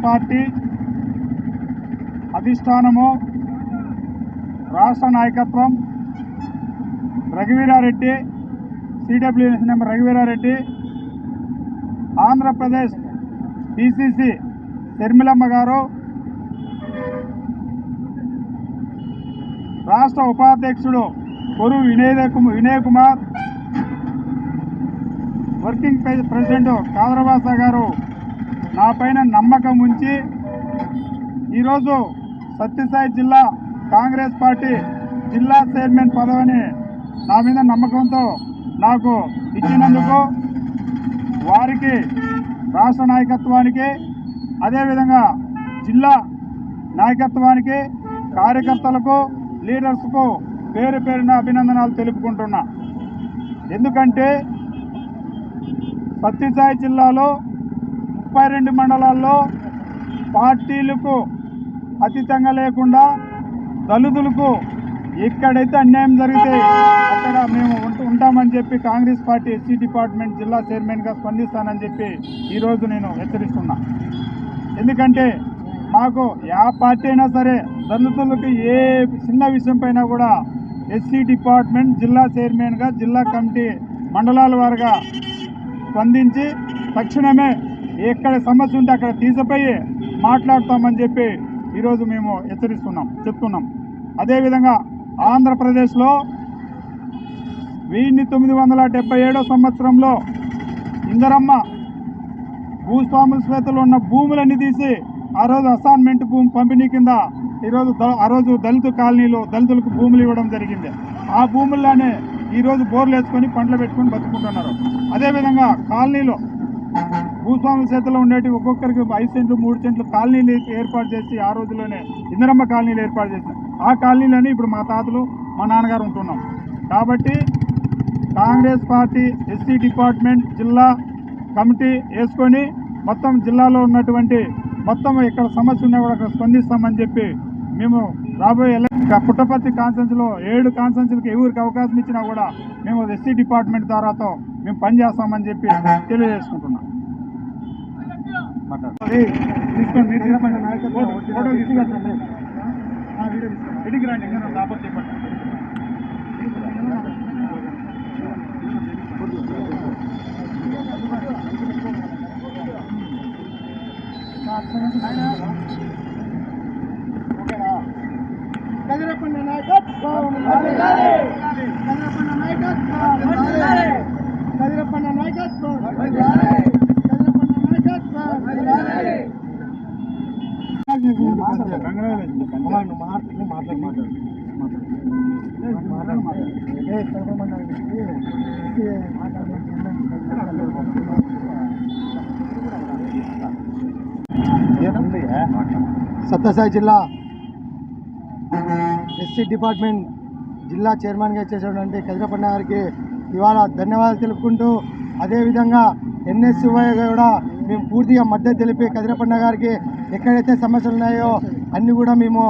Party అధిష్టానము రాష్ట్ర నాయకత్వం Raghuveera Reddy CWS member Raghuveera Reddy Andhra Pradesh PCC శర్మిలమ్మ గారు రాష్ట్ర ఉపాధ్యక్షుడు కొరు వినయ్ వినయ్ కుమార్ వర్కింగ్ ప్రెసిడెంట్ కాదరవాస గారు నా పైన నమ్మకం ఉంచి ఈరోజు సత్యసాయి జిల్లా కాంగ్రెస్ పార్టీ జిల్లా చైర్మన్ పదవిని నా మీద నమ్మకంతో నాకు ఇచ్చినందుకు వారికి రాష్ట్ర నాయకత్వానికి అదేవిధంగా జిల్లా నాయకత్వానికి కార్యకర్తలకు లీడర్స్కు పేరు పేరున అభినందనాలు తెలుపుకుంటున్నా. ఎందుకంటే సత్యసాయి జిల్లాలో ముప్పై రెండు మండలాల్లో పార్టీలకు అతీతంగా లేకుండా దళితులకు ఎక్కడైతే అన్యాయం జరిగితే అక్కడ మేము ఉంటామని చెప్పి కాంగ్రెస్ పార్టీ ఎస్సీ డిపార్ట్మెంట్ జిల్లా చైర్మన్గా స్పందిస్తానని చెప్పి ఈరోజు నేను హెచ్చరిస్తున్నా. ఎందుకంటే మాకు యా పార్టీ అయినా సరే దళితులకు ఏ చిన్న విషయం పైన కూడా ఎస్సీ డిపార్ట్మెంట్ జిల్లా చైర్మన్గా జిల్లా కమిటీ మండలాల వారుగా స్పందించి తక్షణమే ఎక్కడ సమస్య ఉంటే అక్కడ తీసిపోయి మాట్లాడతామని చెప్పి ఈరోజు మేము హెచ్చరిస్తున్నాం చెప్తున్నాం. అదేవిధంగా ఆంధ్రప్రదేశ్లో వెయ్యిన్ని తొమ్మిది వందల డెబ్బై ఏడో సంవత్సరంలో ఇందరమ్మ భూస్వాముల శ్వేతలో ఉన్న భూములన్నీ తీసి ఆ రోజు అసైన్మెంట్ భూమి పంపిణీ కింద ఈరోజు ఆ రోజు దళిత కాలనీలో దళితులకు భూములు ఇవ్వడం జరిగింది. ఆ భూముల్లోనే ఈరోజు బోర్లు వేసుకొని పంటలు పెట్టుకొని బతుకుంటున్నారు. అదేవిధంగా కాలనీలో భూస్వాముల చేతిలో ఉండేటి ఒక్కొక్కరికి ఐదు సెంట్లు మూడు సెంట్లు కాలనీలు ఏర్పాటు చేసి ఆ రోజుల్లోనే ఇందిరమ్మ కాలనీలు ఏర్పాటు చేసిన. ఆ కాలనీలోనే ఇప్పుడు మా తాతలు మా నాన్నగారు ఉంటున్నాం. కాబట్టి కాంగ్రెస్ పార్టీ ఎస్సీ డిపార్ట్మెంట్ జిల్లా కమిటీ వేసుకొని మొత్తం జిల్లాలో ఉన్నటువంటి మొత్తం ఇక్కడ సమస్య ఉన్నా కూడా అక్కడ స్పందిస్తామని చెప్పి మేము రాబోయే పుట్టపర్తి కాన్సెన్స్లో ఏడు కాన్సెన్స్లకి ఎవరికి అవకాశం ఇచ్చినా కూడా మేము ఎస్సీ డిపార్ట్మెంట్ ద్వారాతో మేము పనిచేస్తామని చెప్పి తెలియజేసుకుంటున్నాం. ఇడికి రండి ఇంకా నాకు చెప్పండి. ఓకేనా కదిరపండ నాయకత్వం కదిరపండ నాయకత్వం కదిరపండ నాయకత్వం కదిరపండ నాయకత్వం సత్యసాయి జిల్లా ఎస్సీ డిపార్ట్మెంట్ జిల్లా చైర్మన్గా చేసేటువంటి కదిరపండ గారికి ఇవాళ ధన్యవాదాలు తెలుపుకుంటూ అదేవిధంగా ఎన్ఎస్యువై కూడా మేము పూర్తిగా మద్దతు తెలిపి కదిరపండ గారికి ఎక్కడైతే సమస్యలు ఉన్నాయో అన్నీ కూడా మేము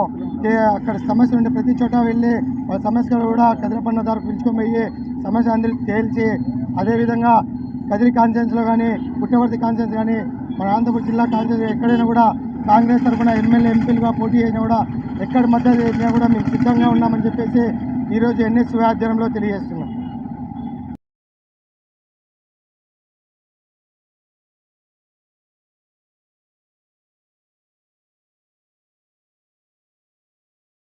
అక్కడ సమస్యలు ఉంటే ప్రతి చోట వెళ్ళి వాళ్ళ సమస్యలు కూడా కదిరపన్న ద్వారా పిలుచుకొని పోయి సమస్య అందరికి తేల్చి అదేవిధంగా కదిరి కాన్ఫరెన్స్లో కానీ పుట్టవర్తి కాన్ఫరెన్స్ కానీ మన అనంతపురం జిల్లా కాన్ఫరెన్స్ ఎక్కడైనా కూడా కాంగ్రెస్ తరఫున ఎమ్మెల్యే ఎంపీలుగా పోటీ చేసినా కూడా ఎక్కడ మద్దతు చేసినా కూడా మేము సిద్ధంగా ఉన్నామని చెప్పేసి ఈరోజు ఎన్ఎస్ ఆధ్వర్యంలో తెలియజేస్తున్నాం.